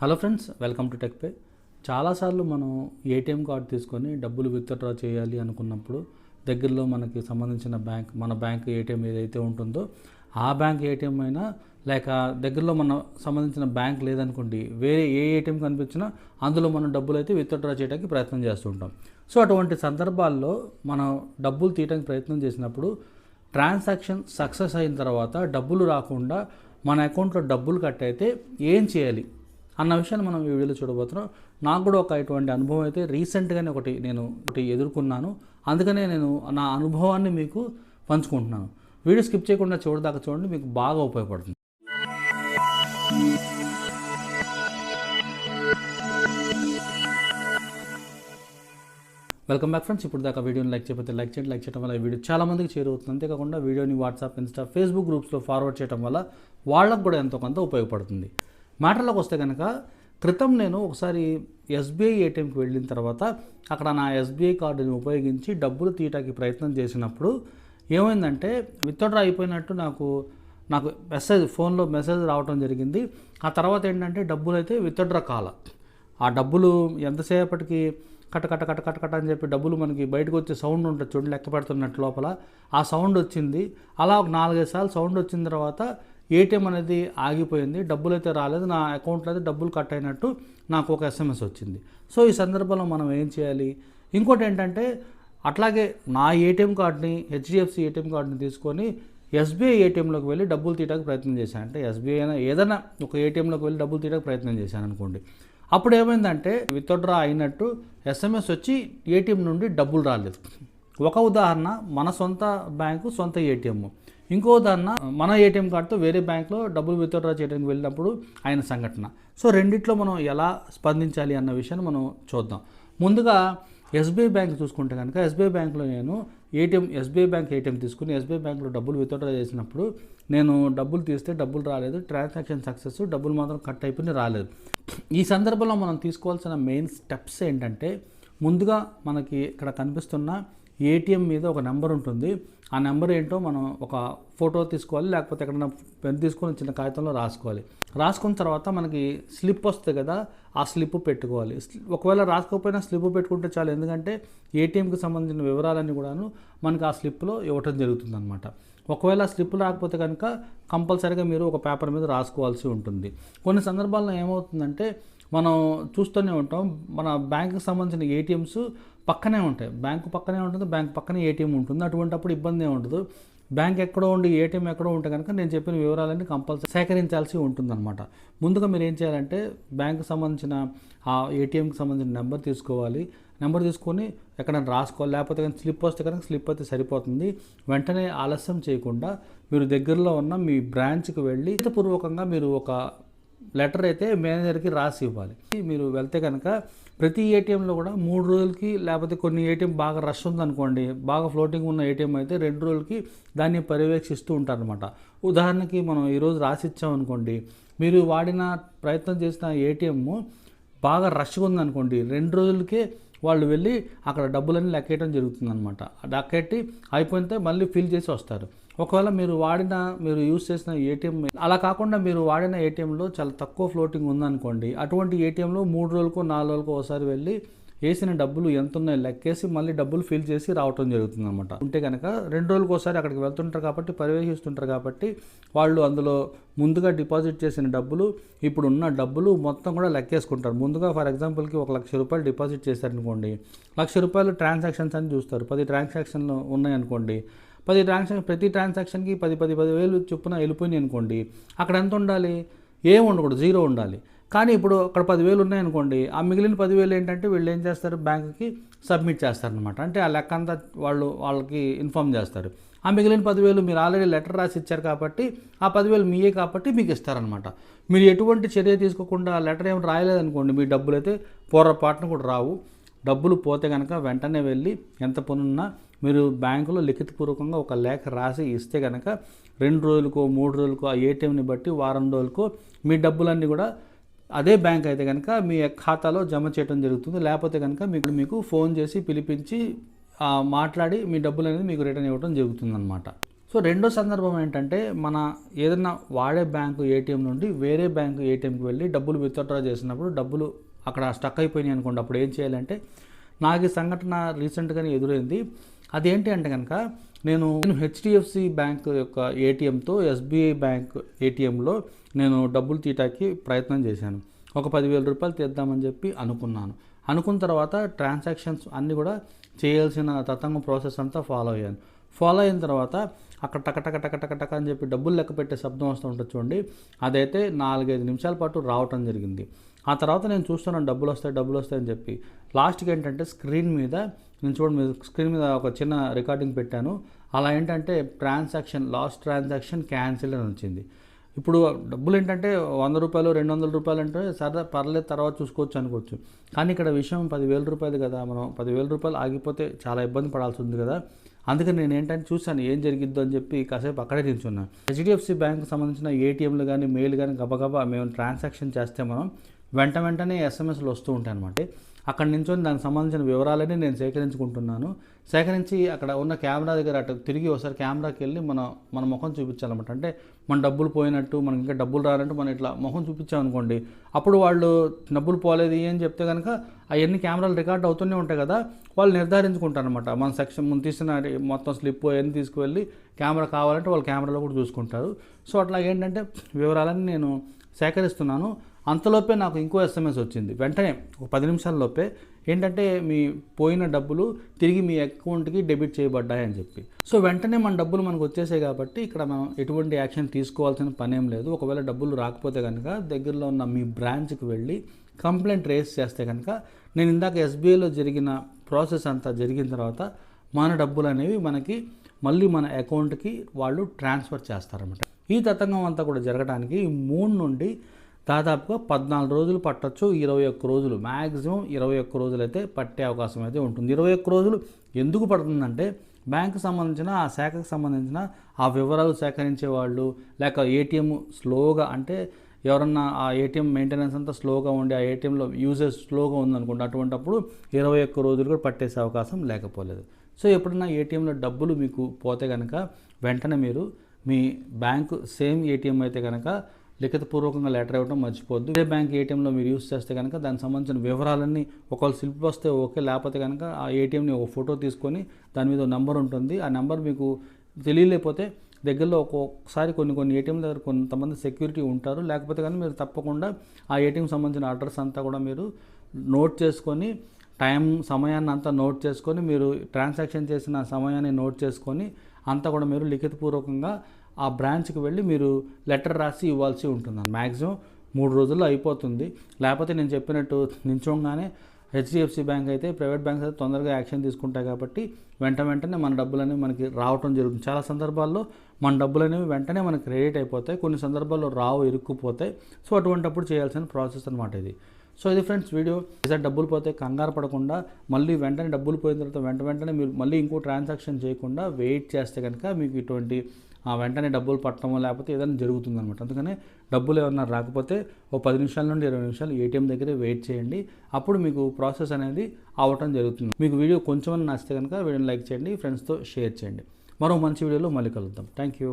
Hello friends welcome to tech pay చాలాసార్లు మనం ATM card తీసుకొని డబ్బులు విత్డ్రా చేయాలి అనుకున్నప్పుడు దగ్గరలో మనకి సంబంధించిన బ్యాంక్ మన బ్యాంక్ ఏటీఎం ఏదైతే ఉంటుందో ఆ బ్యాంక్ ఏటీఎం అయినా లేక దగ్గరలో మన సంబంధించిన బ్యాంక్ లేదనుకోండి వేరే ఏ ఏటీఎం కనిపించినా అందులో మనం డబ్బులు అయితే విత్డ్రా చేయడానికి ప్రయత్నం చేస్తుంటాం సో అటువంటి సందర్భాల్లో మనం డబ్బులు తీయడానికి ప్రయత్నం చేసినప్పుడు ట్రాన్సాక్షన్ సక్సెస్ అయిన తర్వాత డబ్బులు రాకుండా మన అకౌంట్లో డబ్బులు కట్ అయితే ఏం చేయాలి? అన్న విషయాన్ని మనం ఈ వీడియోలో చూడబోతున్నాం. నాకు కూడా ఒక ఇటువంటి అనుభవం అయితే రీసెంట్గానే ఒకటి నేను ఒకటి ఎదుర్కొన్నాను. అందుకనే నేను నా అనుభవాన్ని మీకు పంచుకుంటున్నాను. వీడియో స్కిప్ చేయకుండా చూడదాకా చూడండి మీకు బాగా ఉపయోగపడుతుంది. వెల్కమ్ బ్యాక్ ఫ్రెండ్స్ ఇప్పుడు దాకా వీడియోని లైక్ చేయకపోతే లైక్ చేయండి. లైక్ చేయడం వల్ల ఈ వీడియో చాలా మందికి చేరువుతుంది అంతేకాకుండా వీడియోని వాట్సాప్ ఇన్స్టా ఫేస్బుక్ గ్రూప్స్లో ఫార్వర్డ్ చేయడం వల్ల వాళ్ళకు కూడా ఎంతో కొంత ఉపయోగపడుతుంది. మాటల్లోకి వస్తే కనుక క్రితం నేను ఒకసారి ఎస్బీఐ ఏటీఎంకి వెళ్ళిన తర్వాత అక్కడ నా ఎస్బీఐ కార్డుని ఉపయోగించి డబ్బులు తీయటానికి ప్రయత్నం చేసినప్పుడు ఏమైందంటే విత్డ్రా అయిపోయినట్టు నాకు నాకు మెసేజ్ ఫోన్లో మెసేజ్ రావడం జరిగింది. ఆ తర్వాత ఏంటంటే డబ్బులు అయితే విత్డ్రా కాల. ఆ డబ్బులు ఎంతసేపటికి కట కట కట కట కట అని చెప్పి డబ్బులు మనకి బయటకు వచ్చే సౌండ్ ఉంటుంది చూడండి లెక్క పెడుతున్నట్టు లోపల. ఆ సౌండ్ వచ్చింది. అలా ఒక నాలుగైదు సార్లు సౌండ్ వచ్చిన తర్వాత ఏటీఎం అనేది ఆగిపోయింది డబ్బులు అయితే రాలేదు నా అకౌంట్లో అయితే డబ్బులు కట్ అయినట్టు నాకు ఒక ఎస్ఎంఎస్ వచ్చింది. సో ఈ సందర్భంలో మనం ఏం చేయాలి? ఇంకోటి ఏంటంటే అట్లాగే నా ఏటీఎం కార్డ్ని హెచ్డిఎఫ్సి ఏటీఎం కార్డుని తీసుకొని ఎస్బీఐ ఏటీఎంలోకి వెళ్ళి డబ్బులు తీయడానికి ప్రయత్నం చేశాను. అంటే ఎస్బీఐ అయినా ఏదైనా ఒక ఏటీఎంలోకి వెళ్ళి డబ్బులు తీయడానికి ప్రయత్నం చేశాను అనుకోండి. అప్పుడు ఏమైందంటే విత్డ్రా అయినట్టు ఎస్ఎంఎస్ వచ్చి ఏటీఎం నుండి డబ్బులు రాలేదు. ఒక ఉదాహరణ మన సొంత బ్యాంకు సొంత ఏటీఎం ఇంకో దాన్న మన ఏటీఎం కార్డుతో వేరే బ్యాంక్లో డబ్బులు విత్డ్రా చేయడానికి వెళ్ళినప్పుడు ఆయన సంఘటన. సో రెండిట్లో మనం ఎలా స్పందించాలి అన్న విషయాన్ని మనం చూద్దాం. ముందుగా ఎస్బీఐ బ్యాంక్ చూసుకుంటే కనుక ఎస్బీఐ బ్యాంక్లో నేను ఏటీఎం ఎస్బీఐ బ్యాంక్ ఏటీఎం తీసుకుని ఎస్బీఐ బ్యాంక్లో డబ్బులు విత్డ్రా చేసినప్పుడు నేను డబ్బులు తీస్తే డబ్బులు రాలేదు. ట్రాన్సాక్షన్ సక్సెస్ డబ్బులు మాత్రం కట్ అయిపోయి రాలేదు. ఈ సందర్భంలో మనం తీసుకోవాల్సిన మెయిన్ స్టెప్స్ ఏంటంటే ముందుగా మనకి ఇక్కడ కనిపిస్తున్న ఏటీఎం మీద ఒక నెంబర్ ఉంటుంది. ఆ నెంబర్ ఏంటో మనం ఒక ఫోటో తీసుకోవాలి లేకపోతే ఎక్కడైనా పెన్ తీసుకొని చిన్న కాగితంలో రాసుకోవాలి. రాసుకున్న తర్వాత మనకి స్లిప్ వస్తుంది కదా ఆ స్లిప్ పెట్టుకోవాలి. ఒకవేళ రాసుకోకపోయినా స్లిప్ పెట్టుకుంటే చాలు. ఎందుకంటే ఏటీఎంకి సంబంధించిన వివరాలన్నీ కూడాను మనకి ఆ స్లిప్లో ఇవ్వటం జరుగుతుంది అనమాట ఒకవేళ స్లిప్ రాకపోతే కనుక కంపల్సరీగా మీరు ఒక పేపర్ మీద రాసుకోవాల్సి ఉంటుంది. కొన్ని సందర్భాల్లో ఏమవుతుందంటే మనం చూస్తూనే ఉంటాం మన బ్యాంకుకి సంబంధించిన ఏటీఎంస్ పక్కనే ఉంటాయి. బ్యాంకు పక్కనే ఉంటుంది బ్యాంక్ పక్కనే ఏటీఎం ఉంటుంది. అటువంటిప్పుడు ఇబ్బంది ఉండదు. బ్యాంక్ ఎక్కడో ఉండి ఏటీఎం ఎక్కడో ఉంటే కనుక నేను చెప్పిన వివరాలన్నీ కంపల్సరీ సేకరించాల్సి ఉంటుందన్నమాట. ముందుగా మీరు ఏం చేయాలంటే బ్యాంకు సంబంధించిన ఆ ఏటీఎంకి సంబంధించిన నెంబర్ తీసుకోవాలి. నెంబర్ తీసుకొని ఎక్కడైనా రాసుకోవాలి. లేకపోతే కానీ స్లిప్ వస్తే కనుక స్లిప్ అయితే సరిపోతుంది. వెంటనే ఆలస్యం చేయకుండా మీరు దగ్గరలో ఉన్న మీ బ్రాంచ్కి వెళ్ళి పూర్వకంగా మీరు ఒక లెటర్ అయితే మేనేజర్కి రాసి ఇవ్వాలి. మీరు వెళ్తే కనుక ప్రతి ఏటీఎంలో కూడా మూడు రోజులకి లేకపోతే కొన్ని ఏటీఎం బాగా రష్ ఉందనుకోండి బాగా ఫ్లోటింగ్ ఉన్న ఏటీఎం అయితే రెండు రోజులకి దాన్ని పర్యవేక్షిస్తూ ఉంటారనమాట ఉదాహరణకి మనం ఈరోజు రాసి ఇచ్చామనుకోండి మీరు వాడిన ప్రయత్నం చేసిన ఏటీఎం బాగా రష్గా ఉందనుకోండి రెండు రోజులకే వాళ్ళు వెళ్ళి అక్కడ డబ్బులన్నీ లెక్కేయడం జరుగుతుందన్నమాట. లెక్కెట్టి అయిపోయితే మళ్ళీ ఫిల్ చేసి వస్తారు. ఒకవేళ మీరు వాడిన మీరు యూజ్ చేసిన ఏటీఎం అలా కాకుండా మీరు వాడిన ఏటీఎంలో చాలా తక్కువ ఫ్లోటింగ్ ఉందనుకోండి అటువంటి ఏటీఎంలో మూడు రోజులకు నాలుగు రోజులకు ఒకసారి వెళ్ళి వేసిన డబ్బులు ఎంత ఉన్నాయో లెక్కేసి మళ్ళీ డబ్బులు ఫిల్ చేసి రావటం జరుగుతుంది అనమాట ఉంటే కనుక రెండు రోజులకు ఒకసారి అక్కడికి వెళ్తుంటారు కాబట్టి పర్యవేక్షిస్తుంటారు కాబట్టి వాళ్ళు అందులో ముందుగా డిపాజిట్ చేసిన డబ్బులు ఇప్పుడు ఉన్న డబ్బులు మొత్తం కూడా లెక్కేసుకుంటారు. ముందుగా ఫర్ ఎగ్జాంపుల్కి ఒక లక్ష రూపాయలు డిపాజిట్ చేశారనుకోండి లక్ష రూపాయలు ట్రాన్సాక్షన్స్ అని చూస్తారు. పది ట్రాన్సాక్షన్లు ఉన్నాయనుకోండి పది ట్రాన్సాక్షన్ ప్రతి ట్రాన్సాక్షన్కి పది పది పది వేలు చొప్పున వెళ్ళిపోయినాయి అనుకోండి అక్కడ ఎంత ఉండాలి? ఏం ఉండకూడదు జీరో ఉండాలి. కానీ ఇప్పుడు అక్కడ పదివేలు ఉన్నాయనుకోండి ఆ మిగిలిన పదివేలు ఏంటంటే వీళ్ళు ఏం చేస్తారు? బ్యాంకుకి సబ్మిట్ చేస్తారనమాట అంటే ఆ లెక్క అంతా వాళ్ళు వాళ్ళకి ఇన్ఫామ్ చేస్తారు. ఆ మిగిలిన పదివేలు మీరు ఆల్రెడీ లెటర్ రాసి ఇచ్చారు కాబట్టి ఆ పదివేలు మీయే కాబట్టి మీకు ఇస్తారనమాట మీరు ఎటువంటి చర్య తీసుకోకుండా ఆ లెటర్ ఏమి రాయలేదనుకోండి మీ డబ్బులు అయితే పూర్వపాటున కూడా రావు. డబ్బులు పోతే కనుక వెంటనే వెళ్ళి ఎంత పనున్నా మీరు బ్యాంకులో లిఖితపూర్వకంగా ఒక లేఖ రాసి ఇస్తే కనుక రెండు రోజులకో మూడు రోజులకో ఆ ఏటీఎంని బట్టి వారం రోజులకో మీ డబ్బులన్నీ కూడా అదే బ్యాంక్ అయితే కనుక మీ ఖాతాలో జమ చేయడం జరుగుతుంది. లేకపోతే కనుక మీకు మీకు ఫోన్ చేసి పిలిపించి మాట్లాడి మీ డబ్బులు అనేది మీకు రిటర్న్ ఇవ్వడం జరుగుతుందన్నమాట. సో రెండో సందర్భం ఏంటంటే మన ఏదైనా వాడే బ్యాంకు ఏటీఎం నుండి వేరే బ్యాంకు ఏటీఎంకి వెళ్ళి డబ్బులు విత్డ్రా చేసినప్పుడు డబ్బులు అక్కడ స్టక్ అయిపోయినాయి అనుకోండి అప్పుడు ఏం చేయాలంటే నాకు ఈ సంఘటన రీసెంట్గానే ఎదురైంది. అదేంటి అంటే కనుక నేను నేను హెచ్డిఎఫ్సి బ్యాంక్ యొక్క ఏటీఎంతో ఎస్బీఐ బ్యాంక్ ఏటీఎంలో నేను డబ్బులు తీయటానికి ప్రయత్నం చేశాను. ఒక పదివేల రూపాయలు తీద్దామని చెప్పి అనుకున్నాను. అనుకున్న తర్వాత ట్రాన్సాక్షన్స్ అన్నీ కూడా చేయాల్సిన తతంగం ప్రాసెస్ అంతా ఫాలో అయ్యాను. ఫాలో అయిన తర్వాత అక్కడ టక టక టక టక టక అని చెప్పి డబ్బులు లెక్క పెట్టే శబ్దం వస్తూ ఉంటుంది చూడండి. అదైతే నాలుగైదు నిమిషాల పాటు రావటం జరిగింది. ఆ తర్వాత నేను చూస్తున్నాను డబ్బులు వస్తాయి డబ్బులు వస్తాయని చెప్పి. లాస్ట్కి ఏంటంటే స్క్రీన్ మీద నేను చూడండి స్క్రీన్ మీద ఒక చిన్న రికార్డింగ్ పెట్టాను. అలా ఏంటంటే ట్రాన్సాక్షన్ లాస్ట్ ట్రాన్సాక్షన్ క్యాన్సిల్ అని వచ్చింది. ఇప్పుడు డబ్బులు ఏంటంటే వంద రూపాయలు రెండు వందల రూపాయలు అంటే సరదా పర్లేదు తర్వాత చూసుకోవచ్చు అనుకోవచ్చు. కానీ ఇక్కడ విషయం పదివేల రూపాయలు కదా మనం పదివేల రూపాయలు ఆగిపోతే చాలా ఇబ్బంది పడాల్సి ఉంది కదా. అందుకని నేను ఏంటంటే చూశాను ఏం జరిగిద్దో అని చెప్పి కాసేపు అక్కడే నిల్చున్నాను హెచ్డిఎఫ్సి బ్యాంక్ సంబంధించిన ఏటీఎంలు కానీ మెయిల్ కానీ గబగబా మేము ట్రాన్సాక్షన్ చేస్తే మనం వెంట వెంటనే ఎస్ఎంఎస్లు వస్తూ ఉంటాయి అనమాట అక్కడ నించొని దానికి సంబంధించిన వివరాలన్నీ నేను సేకరించుకుంటున్నాను. సేకరించి అక్కడ ఉన్న కెమెరా దగ్గర అటు తిరిగి ఒకసారి కెమెరాకి వెళ్ళి మన మన ముఖం చూపించాలన్నమాట. అంటే మన డబ్బులు పోయినట్టు మనకి ఇంకా డబ్బులు రానంటూ మనం ఇట్లా ముఖం చూపించామనుకోండి అప్పుడు వాళ్ళు డబ్బులు పోలేదు అని చెప్తే కనుక అవన్నీ కెమెరాలు రికార్డ్ అవుతూనే ఉంటాయి కదా వాళ్ళు నిర్ధారించుకుంటారు అనమాట మన సెక్షన్ ముందు తీసిన మొత్తం స్లిప్ అవన్నీ తీసుకువెళ్ళి కెమెరా కావాలంటే వాళ్ళు కెమెరాలో కూడా చూసుకుంటారు. సో అట్లా ఏంటంటే వివరాలన్నీ నేను సేకరిస్తున్నాను. అంతలోపే నాకు ఇంకో ఎస్ఎంఎస్ వచ్చింది. వెంటనే ఒక పది నిమిషాల్లోపే ఏంటంటే మీ పోయిన డబ్బులు తిరిగి మీ అకౌంట్కి డెబిట్ చేయబడ్డాయి అని చెప్పి. సో వెంటనే మన డబ్బులు మనకు వచ్చేసాయి కాబట్టి ఇక్కడ మనం ఎటువంటి యాక్షన్ తీసుకోవాల్సిన పనేం లేదు. ఒకవేళ డబ్బులు రాకపోతే కనుక దగ్గరలో ఉన్న మీ బ్రాంచ్కి వెళ్ళి కంప్లైంట్ రేస్ చేస్తే కనుక నేను ఇందాక ఎస్బీఐలో జరిగిన ప్రాసెస్ అంతా జరిగిన తర్వాత మన డబ్బులు అనేవి మనకి మళ్ళీ మన అకౌంట్కి వాళ్ళు ట్రాన్స్ఫర్ చేస్తారన్నమాట. ఈ తతంగం అంతా కూడా జరగడానికి మూడు నుండి దాదాపుగా పద్నాలుగు రోజులు పట్టొచ్చు ఇరవై ఒక్క రోజులు. మ్యాక్సిమం ఇరవై ఒక్క రోజులు అయితే పట్టే అవకాశం అయితే ఉంటుంది. ఇరవై ఒక్క రోజులు ఎందుకు పడుతుందంటే బ్యాంకు సంబంధించిన ఆ శాఖకు సంబంధించిన ఆ వివరాలు సేకరించే వాళ్ళు లేక ఏటీఎం స్లోగా అంటే ఎవరన్నా ఆ ఏటీఎం మెయింటెనెన్స్ అంతా స్లోగా ఉండి ఆ ఏటీఎంలో యూజెస్ స్లోగా ఉందనుకోండి అటువంటప్పుడు ఇరవై ఒక్క రోజులు కూడా పట్టేసే అవకాశం లేకపోలేదు. సో ఎప్పుడన్నా ఏటీఎంలో డబ్బులు మీకు పోతే కనుక వెంటనే మీరు మీ బ్యాంకు సేమ్ ఏటీఎం అయితే కనుక లిఖితపూర్వకంగా లెటర్ ఇవ్వడం మర్చిపోద్దు ఇదే బ్యాంక్ ఏటీఎంలో మీరు యూస్ చేస్తే కనుక దానికి సంబంధించిన వివరాలన్నీ ఒకవేళ స్లిప్ వస్తే ఓకే లేకపోతే కనుక ఆ ఏటీఎంని ఒక ఫోటో తీసుకొని దాని మీద నెంబర్ ఉంటుంది. ఆ నెంబర్ మీకు తెలియలేకపోతే దగ్గరలో ఒక్కొక్కసారి కొన్ని కొన్ని ఏటీఎం దగ్గర కొంతమంది సెక్యూరిటీ ఉంటారు. లేకపోతే కానీ మీరు తప్పకుండా ఆ ఏటీఎం సంబంధించిన అడ్రస్ అంతా కూడా మీరు నోట్ చేసుకొని టైం సమయాన్ని అంతా నోట్ చేసుకొని మీరు ట్రాన్సాక్షన్ చేసిన సమయాన్ని నోట్ చేసుకొని అంతా కూడా మీరు లిఖితపూర్వకంగా ఆ బ్రాంచ్కి వెళ్ళి మీరు లెటర్ రాసి ఇవ్వాల్సి ఉంటుంది. మ్యాక్సిమం మూడు రోజుల్లో అయిపోతుంది. లేకపోతే నేను చెప్పినట్టు నించోగానే హెచ్డిఎఫ్సి బ్యాంక్ అయితే ప్రైవేట్ బ్యాంక్స్ అయితే తొందరగా యాక్షన్ తీసుకుంటాయి కాబట్టి వెంట వెంటనే మన డబ్బులనేవి మనకి రావటం జరుగుతుంది. చాలా సందర్భాల్లో మన డబ్బులనేవి వెంటనే మనకి క్రెడిట్ అయిపోతాయి. కొన్ని సందర్భాల్లో రావు ఇరుక్కుపోతాయి. సో అటువంటప్పుడు చేయాల్సిన ప్రాసెస్ అనమాట ఇది. సో ఇది ఫ్రెండ్స్ వీడియో. ఈసారి డబ్బులు పోతే కంగారు పడకుండా మళ్ళీ వెంటనే డబ్బులు పోయిన తర్వాత వెంట వెంటనే మీరు మళ్ళీ ఇంకో ట్రాన్సాక్షన్ చేయకుండా వెయిట్ చేస్తే కనుక మీకు ఇటువంటి వెంటనే డబ్బులు పట్టడమో లేకపోతే ఏదైనా జరుగుతుంది అనమాట అందుకనే డబ్బులు ఏమన్నా రాకపోతే ఓ పది నిమిషాల నుండి ఇరవై నిమిషాలు ఏటీఎం దగ్గరే వెయిట్ చేయండి. అప్పుడు మీకు ప్రాసెస్ అనేది అవటం జరుగుతుంది. మీకు వీడియో కొంచెం నచ్చితే కనుక వీడియోని లైక్ చేయండి ఫ్రెండ్స్తో షేర్ చేయండి. మరో మంచి వీడియోలో మళ్ళీ కలుద్దాం. Thank you